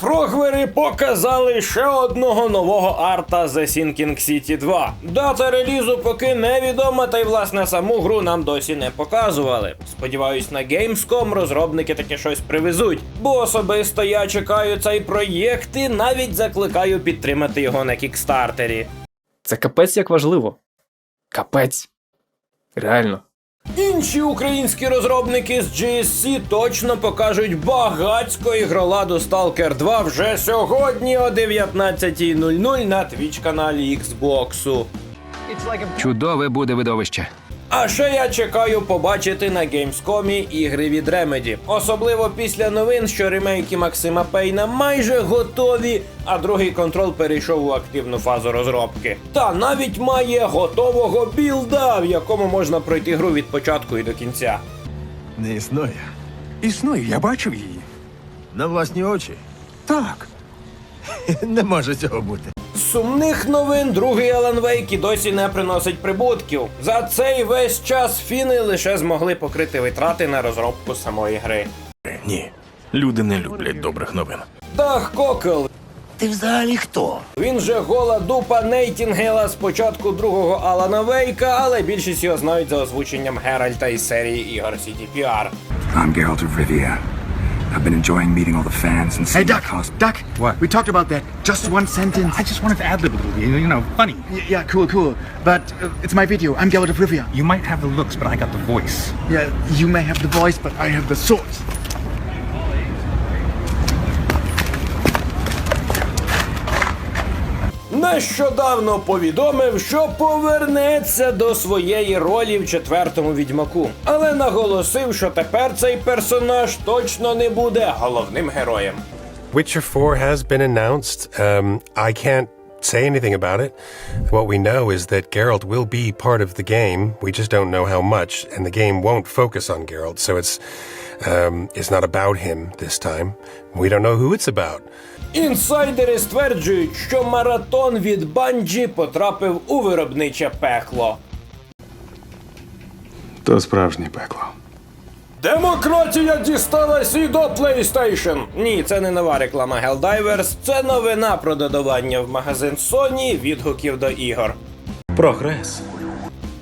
Фрогвери показали ще одного нового арта The Sinking City 2. Дата релізу поки невідома, та й власне саму гру нам досі не показували. Сподіваюсь, на Gamescom розробники таке щось привезуть, бо особисто я чекаю цей проєкт і навіть закликаю підтримати його на кікстартері. Це капець як важливо. Капець. Реально. Інші українські розробники з GSC точно покажуть багацько ігроладу Stalker 2 вже сьогодні о 19.00 на Twitch каналі Xbox. Чудове буде видовище. А ще я чекаю побачити на Gamescom ігри від Remedy. Особливо після новин, що ремейки Максима Пейна майже готові, а другий контрол перейшов у активну фазу розробки. Та навіть має готового білда, в якому можна пройти гру від початку і до кінця. Не існує. Існує, я бачив її. На власні очі. Так. Не може цього бути. Сумних новин другий Alan Wake і досі не приносить прибутків. За цей весь час фіни лише змогли покрити витрати на розробку самої гри. Ні. Люди не люблять добрих новин. Дах Кокел. Ти взагалі хто? Він же гола дупа Нейтінгела з початку другого Алана Вейка, але більшість його знають за озвученням Геральта із серії ігор CDPR. I'm Geralt of Rivia. I've been enjoying meeting all the fans and seeing Hey, Duck! cos- Duck! What? We talked about that. Just one sentence. I just wanted to ad lib a little, you know, funny. Y- yeah, cool, cool. But uh, it's my video. I'm Geralt of Rivia. You might have the looks, but I got the voice. Yeah, you may have the voice, but I have the sword. Нещодавно повідомив, що повернеться до своєї ролі в четвертому відьмаку, але наголосив, що тепер цей персонаж точно не буде головним героєм. Witcher 4 has been announced. Um, I can't say anything about it. What we know is that Geralt will be part of the game. We just don't know how much, and the game won't focus on Geralt, so it's um, it's not about him this time. We don't know who it's about. Інсайдери стверджують, що маратон від Bungie потрапив у виробниче пекло. То справжнє пекло. Демократія дісталась і до PlayStation. Ні, це не нова реклама Helldivers, це новина про додавання в магазин Sony відгуків до ігор. Прогрес.